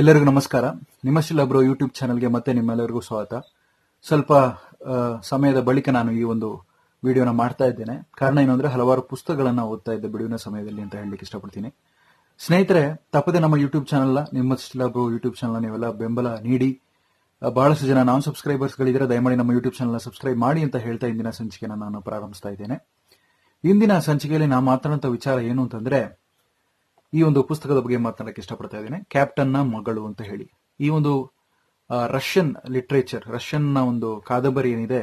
ಎಲ್ಲರಿಗೂ ನಮಸ್ಕಾರ. ನಿಮ್ಮ ಬ್ರೋ ಯೂಟ್ಯೂಬ್ ಚಾನಲ್ಗೆ ಮತ್ತೆ ನಿಮ್ಮೆಲ್ಲರಿಗೂ ಸ್ವಾಗತ. ಸ್ವಲ್ಪ ಸಮಯದ ಬಳಿಕ ನಾನು ಈ ಒಂದು ವಿಡಿಯೋನ ಮಾಡ್ತಾ ಇದ್ದೇನೆ. ಕಾರಣ ಏನು ಅಂದ್ರೆ ಹಲವಾರು ಪುಸ್ತಕಗಳನ್ನು ಓದ್ತಾ ಇದ್ದೆ ಬಿಡುವಿನ ಸಮಯದಲ್ಲಿ ಅಂತ ಹೇಳಲಿಕ್ಕೆ ಇಷ್ಟಪಡ್ತೀನಿ. ಸ್ನೇಹಿತರೆ, ತಪ್ಪದೆ ನಮ್ಮ ಯೂಟ್ಯೂಬ್ ಚಾನಲ್ನ, ನಿಮ್ಮ ಬ್ರೋ ಯೂಟ್ಯೂಬ್ ಚಾನಲ್ ನೀವೆಲ್ಲ ಬೆಂಬಲ ನೀಡಿ. ಬಹಳಷ್ಟು ಜನ ನಾನ್ ಸಬ್ಸ್ಕ್ರೈಬರ್ಸ್ಗಳಿದ್ದರೆ ದಯಮಾಡಿ ನಮ್ಮ ಯೂಟ್ಯೂಬ್ ಚಾನಲ್ನ ಸಬ್ಸ್ಕ್ರೈಬ್ ಮಾಡಿ ಅಂತ ಹೇಳ್ತಾ ಇಂದಿನ ಸಂಚಿಕೆನ ನಾನು ಪ್ರಾರಂಭಿಸ್ತಾ ಇದ್ದೇನೆ. ಇಂದಿನ ಸಂಚಿಕೆಯಲ್ಲಿ ನಾನು ಮಾತನಾಡುವಂಥ ವಿಚಾರ ಏನು ಅಂತಂದ್ರೆ ಈ ಒಂದು ಪುಸ್ತಕದ ಬಗ್ಗೆ ಮಾತನಾಡಕ್ಕೆ ಇಷ್ಟಪಡ್ತಾ ಇದ್ದೇನೆ. ಕ್ಯಾಪ್ಟನ್ನ ಮಗಳು ಅಂತ ಹೇಳಿ. ಈ ಒಂದು ರಷ್ಯನ್ ಲಿಟ್ರೇಚರ್ ರಷ್ಯನ್ನ ಒಂದು ಕಾದಂಬರಿ ಏನಿದೆ,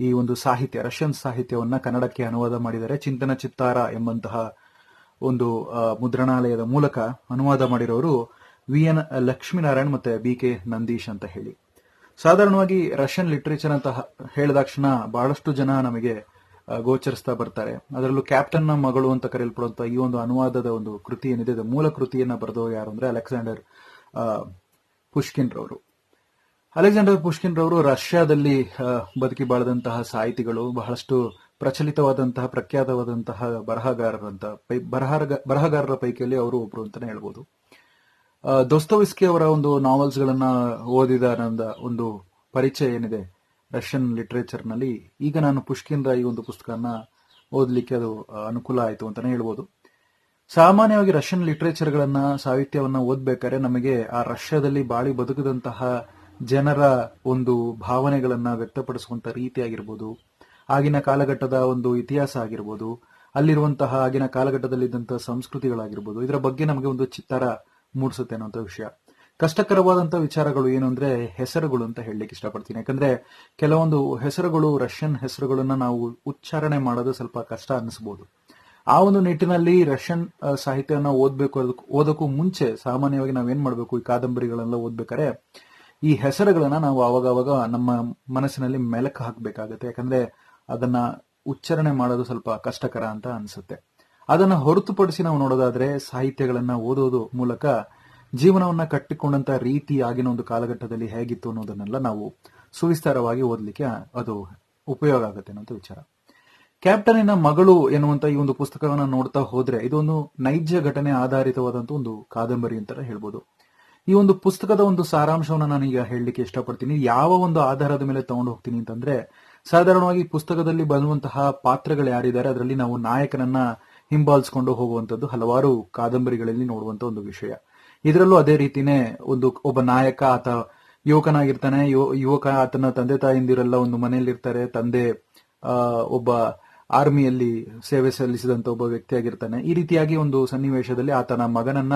ಈ ಒಂದು ಸಾಹಿತ್ಯ ರಷ್ಯನ್ ಸಾಹಿತ್ಯವನ್ನ ಕನ್ನಡಕ್ಕೆ ಅನುವಾದ ಮಾಡಿದರೆ ಚಿಂತನ ಚಿತ್ತಾರ ಎಂಬಂತಹ ಒಂದು ಮುದ್ರಣಾಲಯದ ಮೂಲಕ ಅನುವಾದ ಮಾಡಿರೋರು ವಿ. ಎನ್. ಲಕ್ಷ್ಮೀನಾರಾಯಣ್ ಮತ್ತೆ ಬಿ. ಕೆ. ನಂದೀಶ್ ಅಂತ ಹೇಳಿ. ಸಾಧಾರಣವಾಗಿ ರಷ್ಯನ್ ಲಿಟ್ರೇಚರ್ ಅಂತ ಹೇಳಿದಾಕ್ಷಣ ಬಹಳಷ್ಟು ಜನ ನಮಗೆ ಗೋಚರಿಸ್ತಾ ಬರ್ತಾರೆ. ಅದರಲ್ಲೂ ಕ್ಯಾಪ್ಟನ್ನ ಮಗಳು ಅಂತ ಕರೆಯಲ್ಪಡುವಂತಹ ಈ ಒಂದು ಅನುವಾದದ ಒಂದು ಕೃತಿ ಏನಿದೆ ಮೂಲ ಕೃತಿಯನ್ನ ಬರೆದವರು ಯಾರು ಅಂದ್ರೆ ಅಲೆಕ್ಸಾಂಡರ್ ಪುಷ್ಕಿನ್ ರವರು ಅಲೆಕ್ಸಾಂಡರ್ ಪುಷ್ಕಿನ್ ರವರು ರಷ್ಯಾದಲ್ಲಿ ಬದುಕಿ ಬಾಳದಂತಹ ಸಾಹಿತಿಗಳು, ಬಹಳಷ್ಟು ಪ್ರಚಲಿತವಾದಂತಹ, ಪ್ರಖ್ಯಾತವಾದಂತಹ ಬರಹಗಾರರಂತ ಬರಹಗಾರರ ಪೈಕಿಯಲ್ಲಿ ಅವರು ಒಬ್ರು ಅಂತಾನೆ ಹೇಳ್ಬೋದು. ದೋಸ್ತವಿಸ್ಕಿ ಅವರ ಒಂದು ನಾವೆಲ್ಸ್ ಗಳನ್ನ ಓದಿದ ಒಂದು ಪರಿಚಯ ಏನಿದೆ ರಷ್ಯನ್ ಲಿಟ್ರೇಚರ್ನಲ್ಲಿ ಈಗ ನಾನು ಪುಷ್ಕಿನ್ರ ಈ ಒಂದು ಪುಸ್ತಕನ ಓದಲಿಕ್ಕೆ ಅದು ಅನುಕೂಲ ಆಯಿತು ಅಂತಾನೆ ಹೇಳ್ಬೋದು. ಸಾಮಾನ್ಯವಾಗಿ ರಷ್ಯನ್ ಲಿಟ್ರೇಚರ್ ಸಾಹಿತ್ಯವನ್ನು ಓದ್ಬೇಕಾದ್ರೆ ನಮಗೆ ಆ ರಷ್ಯಾದಲ್ಲಿ ಬಾಳಿ ಬದುಕಿದಂತಹ ಜನರ ಒಂದು ಭಾವನೆಗಳನ್ನ ವ್ಯಕ್ತಪಡಿಸುವಂತ ರೀತಿ ಆಗಿರ್ಬೋದು, ಆಗಿನ ಕಾಲಘಟ್ಟದ ಒಂದು ಇತಿಹಾಸ ಆಗಿರ್ಬೋದು, ಅಲ್ಲಿರುವಂತಹ ಆಗಿನ ಕಾಲಘಟ್ಟದಲ್ಲಿದ್ದಂತಹ ಸಂಸ್ಕೃತಿಗಳಾಗಿರ್ಬೋದು, ಇದರ ಬಗ್ಗೆ ನಮಗೆ ಒಂದು ಚಿತ್ತಾರ ಮೂಡಿಸುತ್ತೆ ಅನ್ನೋಂಥ ವಿಷಯ. ಕಷ್ಟಕರವಾದಂತಹ ವಿಚಾರಗಳು ಏನು ಅಂದ್ರೆ ಹೆಸರುಗಳು ಅಂತ ಹೇಳಲಿಕ್ಕೆ ಇಷ್ಟಪಡ್ತೀನಿ. ಯಾಕಂದ್ರೆ ಕೆಲವೊಂದು ಹೆಸರುಗಳು, ರಷ್ಯನ್ ಹೆಸರುಗಳನ್ನ ನಾವು ಉಚ್ಚಾರಣೆ ಮಾಡೋದು ಸ್ವಲ್ಪ ಕಷ್ಟ ಅನಿಸಬಹುದು ಆ ಒಂದು ನಿಟ್ಟಿನಲ್ಲಿ ರಷ್ಯನ್ ಸಾಹಿತ್ಯವನ್ನ ಓದ್ಬೇಕು ಓದೋಕ್ಕೂ ಓದಕ್ಕೂ ಮುಂಚೆ ಸಾಮಾನ್ಯವಾಗಿ ನಾವೇನ್ ಮಾಡಬೇಕು? ಈ ಕಾದಂಬರಿಗಳೆಲ್ಲ ಓದ್ಬೇಕಾರೆ ಈ ಹೆಸರುಗಳನ್ನ ನಾವು ಅವಾಗವಾಗ ನಮ್ಮ ಮನಸ್ಸಿನಲ್ಲಿ ಮೆಲಕು ಹಾಕಬೇಕಾಗತ್ತೆ. ಯಾಕಂದ್ರೆ ಅದನ್ನ ಉಚ್ಚಾರಣೆ ಮಾಡೋದು ಸ್ವಲ್ಪ ಕಷ್ಟಕರ ಅಂತ ಅನ್ಸುತ್ತೆ. ಅದನ್ನ ಹೊರತುಪಡಿಸಿ ನಾವು ನೋಡೋದಾದ್ರೆ ಸಾಹಿತ್ಯಗಳನ್ನ ಓದೋದು ಮೂಲಕ ಜೀವನವನ್ನ ಕಟ್ಟಿಕೊಂಡಂತ ರೀತಿ ಆಗಿನ ಒಂದು ಕಾಲಘಟ್ಟದಲ್ಲಿ ಹೇಗಿತ್ತು ಅನ್ನೋದನ್ನೆಲ್ಲ ನಾವು ಸುವಿಸ್ತಾರವಾಗಿ ಓದಲಿಕ್ಕೆ ಅದು ಉಪಯೋಗ ಆಗುತ್ತೆ ಅನ್ನೋ ವಿಚಾರ. ಕ್ಯಾಪ್ಟನಿನ ಮಗಳು ಎನ್ನುವಂತ ಈ ಒಂದು ಪುಸ್ತಕವನ್ನ ನೋಡ್ತಾ ಹೋದ್ರೆ ಇದೊಂದು ನೈಜ ಘಟನೆ ಆಧಾರಿತವಾದಂತ ಒಂದು ಕಾದಂಬರಿ ಅಂತ ಹೇಳ್ಬೋದು. ಈ ಒಂದು ಪುಸ್ತಕದ ಒಂದು ಸಾರಾಂಶವನ್ನ ನಾನೀಗ ಹೇಳಲಿಕ್ಕೆ ಇಷ್ಟಪಡ್ತೀನಿ. ಯಾವ ಒಂದು ಆಧಾರದ ಮೇಲೆ ತಗೊಂಡು ಹೋಗ್ತೀನಿ ಅಂತಂದ್ರೆ, ಸಾಧಾರಣವಾಗಿ ಪುಸ್ತಕದಲ್ಲಿ ಬರುವಂತಹ ಪಾತ್ರಗಳು ಯಾರಿದ್ದಾರೆ, ಅದರಲ್ಲಿ ನಾವು ನಾಯಕನನ್ನ ಹಿಂಬಾಲಿಸಿಕೊಂಡು ಹೋಗುವಂತದ್ದು ಹಲವಾರು ಕಾದಂಬರಿಗಳಲ್ಲಿ ನೋಡುವಂತ ಒಂದು ವಿಷಯ. ಇದರಲ್ಲೂ ಅದೇ ರೀತಿನೇ ಒಂದು ಒಬ್ಬ ನಾಯಕ ಆತ ಯುವಕನಾಗಿರ್ತಾನೆ. ಯುವಕ ಆತನ ತಂದೆ ತಾಯಿಂದಿರೆಲ್ಲ ಒಂದು ಮನೆಯಲ್ಲಿರ್ತಾರೆ. ತಂದೆ ಆ, ಒಬ್ಬ ಆರ್ಮಿಯಲ್ಲಿ ಸೇವೆ ಸಲ್ಲಿಸಿದಂತ ಒಬ್ಬ ವ್ಯಕ್ತಿಯಾಗಿರ್ತಾನೆ. ಈ ರೀತಿಯಾಗಿ ಒಂದು ಸನ್ನಿವೇಶದಲ್ಲಿ ಆತನ ಮಗನನ್ನ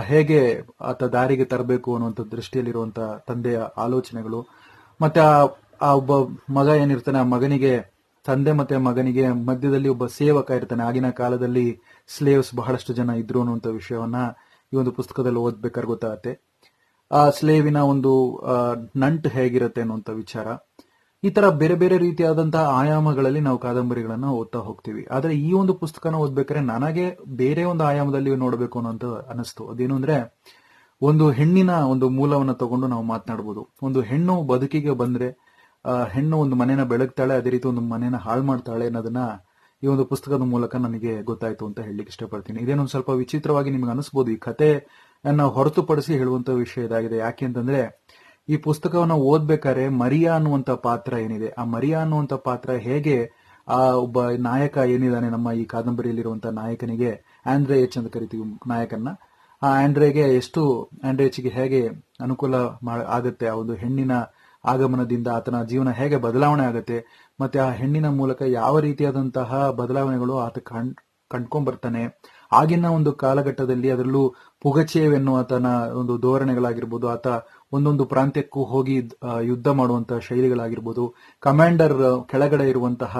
ಹೇಗೆ ಆತ ದಾರಿಗೆ ತರಬೇಕು ಅನ್ನುವಂಥ ದೃಷ್ಟಿಯಲ್ಲಿರುವಂತ ತಂದೆಯ ಆಲೋಚನೆಗಳು. ಮತ್ತೆ ಆ ಒಬ್ಬ ಮಗ ಏನಿರ್ತಾನೆ ಆ ಮಗನಿಗೆ ತಂದೆ ಮತ್ತೆ ಮಗನಿಗೆ ಮಧ್ಯದಲ್ಲಿ ಒಬ್ಬ ಸೇವಕ ಇರ್ತಾನೆ. ಆಗಿನ ಕಾಲದಲ್ಲಿ ಸ್ಲೇವ್ಸ್ ಬಹಳಷ್ಟು ಜನ ಇದ್ರು ಅನ್ನುವಂಥ ವಿಷಯವನ್ನ ಈ ಒಂದು ಪುಸ್ತಕದಲ್ಲಿ ಓದ್ಬೇಕಾದ್ರೆ ಗೊತ್ತಾಗತ್ತೆ. ಆ ಸ್ಲೇವಿನ ಒಂದು ನಂಟು ಹೇಗಿರುತ್ತೆ ಅನ್ನುವಂಥ ವಿಚಾರ. ಈ ತರ ಬೇರೆ ಬೇರೆ ರೀತಿಯಾದಂತಹ ಆಯಾಮಗಳಲ್ಲಿ ನಾವು ಕಾದಂಬರಿಗಳನ್ನ ಓದ್ತಾ ಹೋಗ್ತೀವಿ. ಆದ್ರೆ ಈ ಒಂದು ಪುಸ್ತಕನ ಓದ್ಬೇಕಾದ್ರೆ ನನಗೆ ಬೇರೆ ಒಂದು ಆಯಾಮದಲ್ಲಿ ನೋಡಬೇಕು ಅನ್ನೋಂತ ಅನಿಸ್ತು. ಅದೇನು ಅಂದ್ರೆ, ಒಂದು ಹೆಣ್ಣಿನ ಒಂದು ಮೂಲವನ್ನ ತಗೊಂಡು ನಾವು ಮಾತನಾಡಬಹುದು ಒಂದು ಹೆಣ್ಣು ಬದುಕಿಗೆ ಬಂದ್ರೆ ಹೆಣ್ಣು ಒಂದು ಮನೆನ ಬೆಳಗ್ತಾಳೆ, ಅದೇ ರೀತಿ ಒಂದು ಮನೆನ ಹಾಳು ಮಾಡ್ತಾಳೆ ಅನ್ನೋದನ್ನ ಈ ಒಂದು ಪುಸ್ತಕದ ಮೂಲಕ ನನಗೆ ಗೊತ್ತಾಯ್ತು ಅಂತ ಹೇಳಲಿಕ್ಕೆ ಇಷ್ಟಪಡ್ತೀನಿ. ಇದೇನೊಂದು ಸ್ವಲ್ಪ ವಿಚಿತ್ರವಾಗಿ ನಿಮ್ಗೆ ಅನಿಸ್ಬೋದು. ಈ ಕಥೆಯನ್ನ ಹೊರತುಪಡಿಸಿ ಹೇಳುವಂತ ವಿಷಯ ಇದಾಗಿದೆ. ಯಾಕೆ ಅಂತಂದ್ರೆ, ಈ ಪುಸ್ತಕವನ್ನ ಓದ್ಬೇಕಾದ್ರೆ ಮರಿಯಾ ಅನ್ನುವಂತ ಪಾತ್ರ ಏನಿದೆ? ಆ ಮರಿಯಾ ಅನ್ನುವಂತ ಪಾತ್ರ ಹೇಗೆ ಆ ಒಬ್ಬ ನಾಯಕ ಏನಿದಾನೆ ನಮ್ಮ ಈ ಕಾದಂಬರಿಯಲ್ಲಿರುವಂತ ನಾಯಕನಿಗೆ, ಆಂಡ್ರೆ ಎಚ್ ಅಂತ ಕರಿತೀವಿ ನಾಯಕನ್ನ. ಆ ಆಂಡ್ರೆಗೆ ಎಷ್ಟು, ಆಂಡ್ರೆ ಎಚ್ಗೆ ಹೇಗೆ ಅನುಕೂಲ ಆಗುತ್ತೆ? ಆ ಒಂದು ಹೆಣ್ಣಿನ ಆಗಮನದಿಂದ ಆತನ ಜೀವನ ಹೇಗೆ ಬದಲಾವಣೆ ಆಗುತ್ತೆ? ಮತ್ತೆ ಆ ಹೆಣ್ಣಿನ ಮೂಲಕ ಯಾವ ರೀತಿಯಾದಂತಹ ಬದಲಾವಣೆಗಳು ಆತ ಕಣ್ ಕಂಡ್ಕೊಂಡ್ ಬರ್ತಾನೆ ಆಗಿನ ಒಂದು ಕಾಲಘಟ್ಟದಲ್ಲಿ ಅದರಲ್ಲೂ ಪುಗಚೇವ್ ಎನ್ನುವ ಆತನ ಒಂದು ಧೋರಣೆಗಳಾಗಿರ್ಬೋದು, ಆತ ಒಂದೊಂದು ಪ್ರಾಂತ್ಯಕ್ಕೂ ಹೋಗಿ ಯುದ್ಧ ಮಾಡುವಂತಹ ಶೈಲಿಗಳಾಗಿರ್ಬೋದು. ಕಮಾಂಡರ್ ಕೆಳಗಡೆ ಇರುವಂತಹ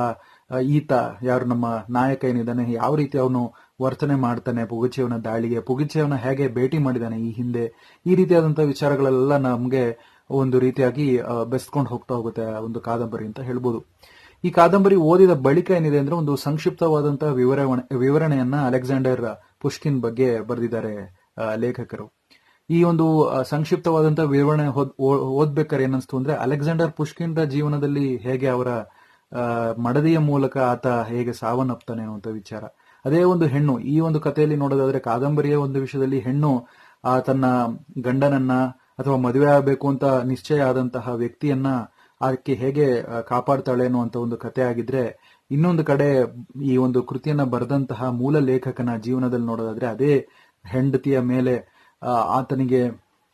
ಈತ, ಯಾರು ನಮ್ಮ ನಾಯಕ ಏನಿದ್ದಾನೆ, ಯಾವ ರೀತಿ ಅವನು ವರ್ತನೆ ಮಾಡ್ತಾನೆ ಪುಗಚೇವನ ದಾಳಿಗೆ, ಪುಗಚೇವನ ಹೇಗೆ ಭೇಟಿ ಮಾಡಿದಾನೆ ಈ ಹಿಂದೆ, ಈ ರೀತಿಯಾದಂತಹ ವಿಚಾರಗಳೆಲ್ಲ ನಮ್ಗೆ ಒಂದು ರೀತಿಯಾಗಿ ಬೆಸ್ಕೊಂಡು ಹೋಗ್ತಾ ಹೋಗುತ್ತೆ ಒಂದು ಕಾದಂಬರಿ ಅಂತ ಹೇಳ್ಬೋದು. ಈ ಕಾದಂಬರಿ ಓದಿದ ಬಳಿಕ ಏನಿದೆ ಅಂದ್ರೆ ಒಂದು ಸಂಕ್ಷಿಪ್ತವಾದಂತಹ ವಿವರಣೆ ವಿವರಣೆಯನ್ನ ಅಲೆಕ್ಸಾಂಡರ್ ಪುಷ್ಕಿನ್ ಬಗ್ಗೆ ಬರೆದಿದ್ದಾರೆ ಲೇಖಕರು. ಈ ಒಂದು ಸಂಕ್ಷಿಪ್ತವಾದಂತಹ ವಿವರಣೆ ಓದ್ಬೇಕಾರೆ ಏನನ್ಸ್ತು ಅಂದ್ರೆ ಅಲೆಕ್ಸಾಂಡರ್ ಪುಷ್ಕಿನ್ರ ಜೀವನದಲ್ಲಿ ಹೇಗೆ ಅವರ ಮಡದಿಯ ಮೂಲಕ ಆತ ಹೇಗೆ ಸಾವನ್ನಪ್ತಾನೆ ಅನ್ನುವಂಥ ವಿಚಾರ. ಅದೇ ಒಂದು ಹೆಣ್ಣು, ಈ ಒಂದು ಕಥೆಯಲ್ಲಿ ನೋಡೋದಾದ್ರೆ ಕಾದಂಬರಿಯ ಒಂದು ವಿಷಯದಲ್ಲಿ ಹೆಣ್ಣು, ಆ, ತನ್ನ ಗಂಡನನ್ನ ಅಥವಾ ಮದುವೆ ಆಗಬೇಕು ಅಂತ ನಿಶ್ಚಯ ಆದಂತಹ ವ್ಯಕ್ತಿಯನ್ನ ಆಕೆ ಹೇಗೆ ಕಾಪಾಡ್ತಾಳೆ ಅನ್ನುವಂತ ಒಂದು ಕಥೆ ಆಗಿದ್ರೆ, ಇನ್ನೊಂದು ಕಡೆ ಈ ಒಂದು ಕೃತಿಯನ್ನ ಬರೆದಂತಹ ಮೂಲ ಲೇಖಕನ ಜೀವನದಲ್ಲಿ ನೋಡೋದಾದ್ರೆ ಅದೇ ಹೆಂಡತಿಯ ಮೇಲೆ ಆತನಿಗೆ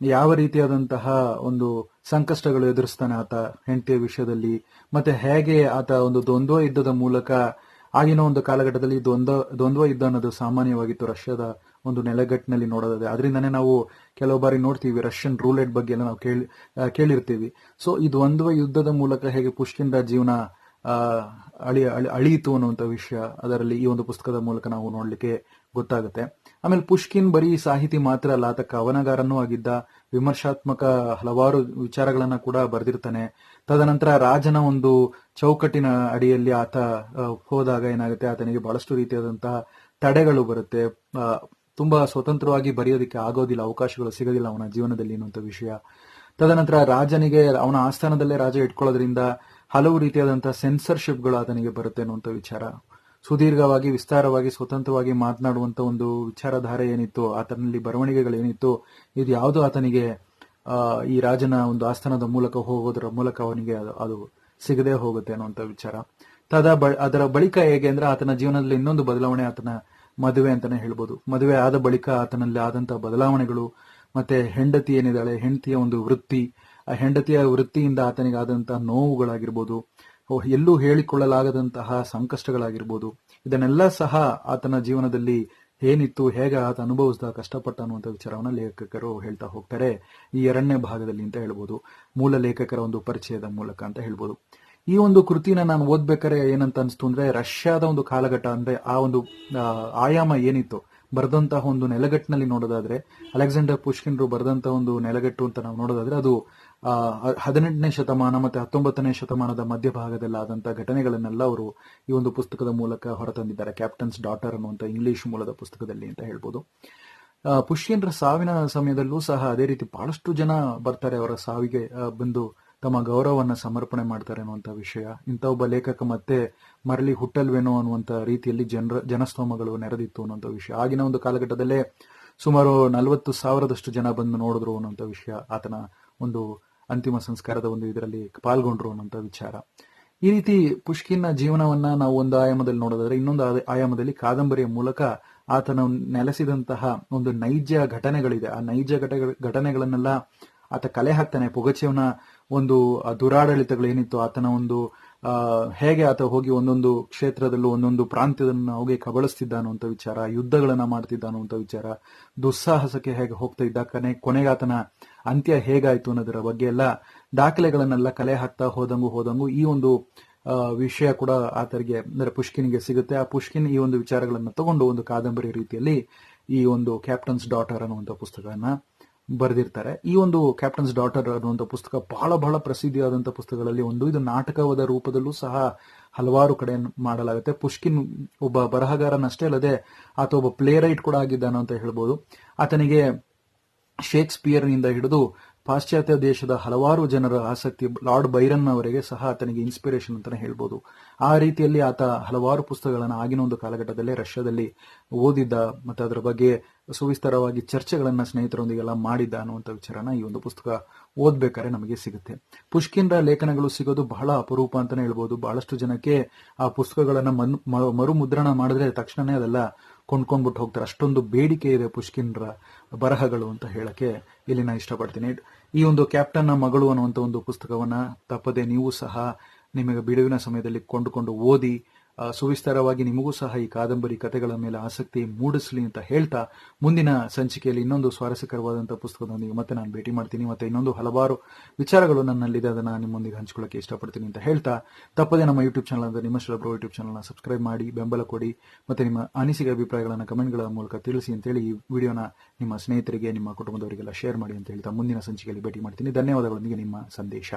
ಯಾವ ರೀತಿಯಾದಂತಹ ಒಂದು ಸಂಕಷ್ಟಗಳು ಎದುರಿಸ್ತಾನೆ ಆತ ಹೆಂಡತಿಯ ವಿಷಯದಲ್ಲಿ, ಮತ್ತೆ ಹೇಗೆ ಆತ ಒಂದು ದ್ವಂದ್ವ ಯುದ್ಧದ ಮೂಲಕ ಆಗಿನ ಒಂದು ಕಾಲಘಟ್ಟದಲ್ಲಿ ದ್ವಂದ್ವ ದ್ವಂದ್ವ ಯುದ್ಧ ಅನ್ನೋದು ಸಾಮಾನ್ಯವಾಗಿತ್ತು ರಷ್ಯಾದ ಒಂದು ನೆಲೆಗಟ್ಟಿನಲ್ಲಿ ನೋಡೋದಾದ್ರೆ. ಅದರಿಂದನೇ ನಾವು ಕೆಲವು ಬಾರಿ ನೋಡ್ತೀವಿ ರಷ್ಯನ್ ರೂಲೆಟ್ ಬಗ್ಗೆ ಎಲ್ಲ ನಾವು ಕೇಳಿ ಕೇಳಿರ್ತೀವಿ. ಸೊ ಈ ದ್ವಂದ್ವ ಯುದ್ಧದ ಮೂಲಕ ಹೇಗೆ ಪುಷ್ಕಿನ ಜೀವನ ಅಳಿ, ಅಳಿ- ಅಳಿಯಿತು ಅನ್ನುವಂಥ ವಿಷಯ ಅದರಲ್ಲಿ ಈ ಒಂದು ಪುಸ್ತಕದ ಮೂಲಕ ನಾವು ನೋಡಲಿಕ್ಕೆ ಗೊತ್ತಾಗುತ್ತೆ. ಆಮೇಲೆ ಪುಷ್ಕಿನ್ ಬರೀ ಸಾಹಿತಿ ಮಾತ್ರ ಅಲ್ಲ, ಆತ ಕವನಗಾರನೂ ಆಗಿದ್ದ, ವಿಮರ್ಶಾತ್ಮಕ ಹಲವಾರು ವಿಚಾರಗಳನ್ನ ಕೂಡ ಬರೆದಿರ್ತಾನೆ. ತದನಂತರ ರಾಜನ ಒಂದು ಚೌಕಟ್ಟಿನ ಅಡಿಯಲ್ಲಿ ಆತ ಹೋದಾಗ ಏನಾಗುತ್ತೆ, ಆತನಿಗೆ ಬಹಳಷ್ಟು ರೀತಿಯಾದಂತಹ ತಡೆಗಳು ಬರುತ್ತೆ. ತುಂಬಾ ಸ್ವತಂತ್ರವಾಗಿ ಬರೆಯೋದಕ್ಕೆ ಆಗೋದಿಲ್ಲ, ಅವಕಾಶಗಳು ಸಿಗೋದಿಲ್ಲ ಅವನ ಜೀವನದಲ್ಲಿ ಅನ್ನುವಂಥ ವಿಷಯ. ತದನಂತರ ರಾಜನಿಗೆ, ಅವನ ಆಸ್ಥಾನದಲ್ಲೇ ರಾಜ ಇಟ್ಕೊಳ್ಳೋದ್ರಿಂದ ಹಲವು ರೀತಿಯಾದಂತಹ ಸೆನ್ಸರ್ಶಿಪ್ಗಳು ಆತನಿಗೆ ಬರುತ್ತೆ ಅನ್ನುವಂಥ ವಿಚಾರ. ಸುದೀರ್ಘವಾಗಿ, ವಿಸ್ತಾರವಾಗಿ, ಸ್ವತಂತ್ರವಾಗಿ ಮಾತನಾಡುವಂತ ಒಂದು ವಿಚಾರಧಾರೆ ಏನಿತ್ತು, ಆತನಲ್ಲಿ ಬರವಣಿಗೆಗಳೇನಿತ್ತು ಇದು ಯಾವುದು ಆತನಿಗೆ ಈ ರಾಜನ ಒಂದು ಆಸ್ಥಾನದ ಮೂಲಕ ಹೋಗೋದರ ಮೂಲಕ ಅವನಿಗೆ ಅದು- ಸಿಗದೆ ಹೋಗುತ್ತೆ ಅನ್ನುವಂಥ ವಿಚಾರ. ತದ ಅದರ ಬಳಿಕ ಹೇಗೆ ಅಂದ್ರೆ ಆತನ ಜೀವನದಲ್ಲಿ ಇನ್ನೊಂದು ಬದಲಾವಣೆ ಆತನ ಮದುವೆ ಅಂತಾನೆ ಹೇಳ್ಬೋದು. ಮದುವೆ ಆದ ಬಳಿಕ ಆತನಲ್ಲಿ ಆದಂತಹ ಬದಲಾವಣೆಗಳು, ಮತ್ತೆ ಹೆಂಡತಿ ಏನಿದ್ದಾಳೆ, ಹೆಂಡತಿಯ ಒಂದು ವೃತ್ತಿ, ಆ ಹೆಂಡತಿಯ ವೃತ್ತಿಯಿಂದ ಆತನಿಗೆ ಆದಂತಹ ನೋವುಗಳಾಗಿರ್ಬೋದು ಎಲ್ಲೂ ಹೇಳಿಕೊಳ್ಳಲಾಗದಂತಹ ಸಂಕಷ್ಟಗಳಾಗಿರ್ಬೋದು, ಇದನ್ನೆಲ್ಲ ಸಹ ಆತನ ಜೀವನದಲ್ಲಿ ಏನಿತ್ತು, ಹೇಗೆ ಆತ ಅನುಭವಿಸಿದ, ಕಷ್ಟಪಟ್ಟ ಅನ್ನುವಂಥ ವಿಚಾರವನ್ನ ಲೇಖಕರು ಹೇಳ್ತಾ ಹೋಗ್ತಾರೆ. ಈ ಎರಡನೇ ಭಾಗದಲ್ಲಿ ಅಂತ ಹೇಳ್ಬೋದು. ಮೂಲ ಲೇಖಕರ ಒಂದು ಪರಿಚಯದ ಮೂಲಕ ಅಂತ ಹೇಳ್ಬೋದು. ಈ ಒಂದು ಕೃತಿನ ನಾನು ಓದ್ಬೇಕಾರೆ ಏನಂತ ಅನಿಸ್ತು ಅಂದ್ರೆ ರಷ್ಯಾದ ಒಂದು ಕಾಲಘಟ್ಟ ಅಂದ್ರೆ ಆ ಒಂದು ಆಯಾಮ ಏನಿತ್ತು? ಬರೆದಂತಹ ಒಂದು ನೆಲಗಟ್ಟಿನಲ್ಲಿ ನೋಡೋದಾದ್ರೆ, ಅಲೆಕ್ಸಾಂಡರ್ ಪುಷ್ಕಿನ್ರು ಬರೆದಂತಹ ಒಂದು ನೆಲಗಟ್ಟು ಅಂತ ನಾವು ನೋಡೋದಾದ್ರೆ ಅದು ಹದಿನೆಂಟನೇ ಶತಮಾನ ಮತ್ತೆ ಹತ್ತೊಂಬತ್ತನೇ ಶತಮಾನದ ಮಧ್ಯಭಾಗದಲ್ಲಿ ಆದಂತಹ ಘಟನೆಗಳನ್ನೆಲ್ಲ ಅವರು ಈ ಒಂದು ಪುಸ್ತಕದ ಮೂಲಕ ಹೊರತಂದಿದ್ದಾರೆ. ಕ್ಯಾಪ್ಟನ್ಸ್ ಡಾಟರ್ ಅನ್ನುವಂಥ ಇಂಗ್ಲಿಷ್ ಮೂಲದ ಪುಸ್ತಕದಲ್ಲಿ ಅಂತ ಹೇಳ್ಬೋದು. ಪುಷ್ಕಿನ್ರ ಸಾವಿನ ಸಮಯದಲ್ಲೂ ಸಹ ಅದೇ ರೀತಿ ಬಹಳಷ್ಟು ಜನ ಬರ್ತಾರೆ ಅವರ ಸಾವಿಗೆ ಬಂದು ತಮ್ಮ ಗೌರವವನ್ನು ಸಮರ್ಪಣೆ ಮಾಡ್ತಾರೆ ಅನ್ನುವಂಥ ವಿಷಯ. ಇಂಥ ಒಬ್ಬ ಲೇಖಕ ಮತ್ತೆ ಮರಳಿ ಹುಟ್ಟಲ್ವೇನೋ ಅನ್ನುವಂಥ ರೀತಿಯಲ್ಲಿ ಜನರ, ಜನಸ್ತೋಮಗಳು ನೆರೆದಿತ್ತು ಅನ್ನುವಂಥ ವಿಷಯ. ಆಗಿನ ಒಂದು ಕಾಲಘಟ್ಟದಲ್ಲೇ ಸುಮಾರು ನಲವತ್ತು ಸಾವಿರದಷ್ಟು ಜನ ಬಂದು ನೋಡಿದ್ರು ಅನ್ನುವಂಥ ವಿಷಯ. ಆತನ ಒಂದು ಅಂತಿಮ ಸಂಸ್ಕಾರದ ಒಂದು ಇದರಲ್ಲಿ ಪಾಲ್ಗೊಂಡ್ರು ಅನ್ನುವಂಥ ವಿಚಾರ. ಈ ರೀತಿ ಪುಷ್ಕಿನ ಜೀವನವನ್ನ ನಾವು ಒಂದು ಆಯಾಮದಲ್ಲಿ ನೋಡೋದಾದ್ರೆ, ಇನ್ನೊಂದು ಆಯಾಮದಲ್ಲಿ ಕಾದಂಬರಿಯ ಮೂಲಕ ಆತನ ನೆಲೆಸಿದಂತಹ ಒಂದು ನೈಜ ಘಟನೆಗಳಿದೆ. ಆ ನೈಜ ಘಟ ಘಟನೆಗಳನ್ನೆಲ್ಲ ಆತ ಕಲೆ ಹಾಕ್ತಾನೆ ಪುಗಚಿಯವನ ಒಂದು ದುರಾಡಳಿತಗಳೇನಿತ್ತು ಆತನ ಒಂದು ಹೇಗೆ ಆತ ಹೋಗಿ ಒಂದೊಂದು ಕ್ಷೇತ್ರದಲ್ಲೂ ಒಂದೊಂದು ಪ್ರಾಂತ್ಯದನ್ನ ಹೋಗಿ ಕಬಳಿಸ್ತಿದ್ದ ಅಂತ ವಿಚಾರ, ಯುದ್ಧಗಳನ್ನ ಮಾಡ್ತಿದ್ದ ಅಂತ ವಿಚಾರ, ದುಸ್ಸಾಹಸಕ್ಕೆ ಹೇಗೆ ಹೋಗ್ತಾ ಇದ್ದ, ಕನೆ, ಕೊನೆಗಾತನ ಅಂತ್ಯ ಹೇಗಾಯ್ತು ಅನ್ನೋದರ ಬಗ್ಗೆ ಎಲ್ಲ ದಾಖಲೆಗಳನ್ನೆಲ್ಲ ಕಲೆ ಹಾಕ್ತಾ ಹೋದಂಗು ಹೋದಂಗು ಈ ಒಂದು ವಿಷಯ ಕೂಡ ಆತರಿಗೆ, ಅಂದ್ರೆ ಪುಷ್ಕಿನ್ಗೆ ಸಿಗುತ್ತೆ. ಆ ಪುಷ್ಕಿನ್ ಈ ಒಂದು ವಿಚಾರಗಳನ್ನ ತಗೊಂಡು ಒಂದು ಕಾದಂಬರಿ ರೀತಿಯಲ್ಲಿ ಈ ಒಂದು ಕ್ಯಾಪ್ಟನ್ಸ್ ಡಾಟರ್ ಅನ್ನುವಂಥ ಪುಸ್ತಕವನ್ನ ಬರೆದಿರ್ತಾರೆ. ಈ ಒಂದು ಕ್ಯಾಪ್ಟನ್ಸ್ ಡಾಟರ್ ಅನ್ನುವಂಥ ಪುಸ್ತಕ ಬಹಳ ಬಹಳ ಪ್ರಸಿದ್ಧಿಯಾದಂಥ ಪುಸ್ತಕಗಳಲ್ಲಿ ಒಂದು. ಇದು ನಾಟಕವಾದ ರೂಪದಲ್ಲೂ ಸಹ ಹಲವಾರು ಕಡೆ ಮಾಡಲಾಗುತ್ತೆ. ಪುಷ್ಕಿನ್ ಒಬ್ಬ ಬರಹಗಾರನಷ್ಟೇ ಅಲ್ಲದೆ ಆತ ಒಬ್ಬ ಪ್ಲೇ ರೈಟ್ ಕೂಡ ಆಗಿದ್ದಾನೆ ಅಂತ ಹೇಳ್ಬೋದು. ಆತನಿಗೆ ಶೇಕ್ಸ್ಪಿಯರ್ನಿಂದ ಹಿಡಿದು ಪಾಶ್ಚಾತ್ಯ ದೇಶದ ಹಲವಾರು ಜನರ ಆಸಕ್ತಿ ಲಾರ್ಡ್ ಬೈರನ್ ಅವರಿಗೆ ಸಹ ಆತನಿಗೆ ಇನ್ಸ್ಪಿರೇಷನ್ ಅಂತಾನೆ ಹೇಳ್ಬೋದು. ಆ ರೀತಿಯಲ್ಲಿ ಆತ ಹಲವಾರು ಪುಸ್ತಕಗಳನ್ನು ಆಗಿನ ಒಂದು ಕಾಲಘಟ್ಟದಲ್ಲೇ ರಷ್ಯಾದಲ್ಲಿ ಓದಿದ್ದ ಮತ್ತು ಅದರ ಬಗ್ಗೆ ಸುವಿಸ್ತಾರವಾಗಿ ಚರ್ಚೆಗಳನ್ನು ಸ್ನೇಹಿತರೊಂದಿಗೆಲ್ಲ ಮಾಡಿದ್ದ ಅನ್ನುವಂಥ ವಿಚಾರನ ಈ ಒಂದು ಪುಸ್ತಕ ಓದ್ಬೇಕಾದ್ರೆ ನಮಗೆ ಸಿಗುತ್ತೆ. ಪುಷ್ಕಿನ್ರ ಲೇಖನಗಳು ಸಿಗೋದು ಬಹಳ ಅಪರೂಪ ಅಂತಾನೆ ಹೇಳ್ಬೋದು. ಬಹಳಷ್ಟು ಜನಕ್ಕೆ ಆ ಪುಸ್ತಕಗಳನ್ನು ಮರುಮುದ್ರಣ ಮಾಡಿದ್ರೆ ತಕ್ಷಣನೇ ಅದೆಲ್ಲ ಕೊಂಡ್ಕೊಂಡ್ಬಿಟ್ಟು ಹೋಗ್ತಾರೆ. ಅಷ್ಟೊಂದು ಬೇಡಿಕೆ ಇದೆ ಪುಷ್ಕಿನ್ರ ಬರಹಗಳು ಅಂತ ಹೇಳಕ್ಕೆ ಇಲ್ಲಿ ನಾನು ಇಷ್ಟಪಡ್ತೀನಿ. ಈ ಒಂದು ಕ್ಯಾಪ್ಟನ್ನ ಮಗಳು ಅನ್ನುವಂಥ ಒಂದು ಪುಸ್ತಕವನ್ನು ತಪ್ಪದೆ ನೀವು ಸಹ ನಿಮಗೆ ಬಿಡುವಿನ ಸಮಯದಲ್ಲಿ ಕೊಂಡುಕೊಂಡು ಓದಿ ಸುವಿಸ್ತಾರವಾಗಿ ನಿಮಗೂ ಸಹ ಈ ಕಾದಂಬರಿ ಕಥೆಗಳ ಮೇಲೆ ಆಸಕ್ತಿ ಮೂಡಿಸಲಿ ಅಂತ ಹೇಳ್ತಾ ಮುಂದಿನ ಸಂಚಿಕೆಯಲ್ಲಿ ಇನ್ನೊಂದು ಸ್ವಾರಸ್ಯಕರವಾದಂತಹ ಪುಸ್ತಕದೊಂದಿಗೆ ಮತ್ತೆ ನಾನು ಭೇಟಿ ಮಾಡ್ತೀನಿ. ಮತ್ತೆ ಇನ್ನೊಂದು ಹಲವಾರು ವಿಚಾರಗಳು ನನ್ನಲ್ಲಿದೆ, ಅದನ್ನ ನಿಮ್ಮೊಂದಿಗೆ ಹಂಚ್ಕೊಳ್ಳೋಕೆ ಇಷ್ಟಪಡ್ತೀನಿ ಅಂತ ಹೇಳ್ತಾ ತಪ್ಪದೆ ನಮ್ಮ ಯೂಟ್ಯೂಬ್ ಚಾನಲ್ ಅಂದ್ರೆ ನಿಮ್ಮ ಬ್ರೋ ಯೂಟ್ಯೂಬ್ ಚಾನಲ್ನ ಸಬ್ಸ್ಕ್ರೈಬ್ ಮಾಡಿ, ಬೆಂಬಲ ಕೊಡಿ, ಮತ್ತೆ ನಿಮ್ಮ ಅನಿಸಿಕೆ ಅಭಿಪ್ರಾಯಗಳನ್ನು ಕಮೆಂಟ್ಗಳ ಮೂಲಕ ತಿಳಿಸಿ ಅಂತೇಳಿ ಈ ವಿಡಿಯೋನ ನಿಮ್ಮ ಸ್ನೇಹಿತರಿಗೆ, ನಿಮ್ಮ ಕುಟುಂಬದವರಿಗೆಲ್ಲ ಶೇರ್ ಮಾಡಿ ಅಂತ ಹೇಳ್ತಾ ಮುಂದಿನ ಸಂಚಿಕೆಯಲ್ಲಿ ಭೇಟಿ ಮಾಡ್ತೀನಿ. ಧನ್ಯವಾದಗಳೊಂದಿಗೆ ನಿಮ್ಮ ಸಂದೇಶ.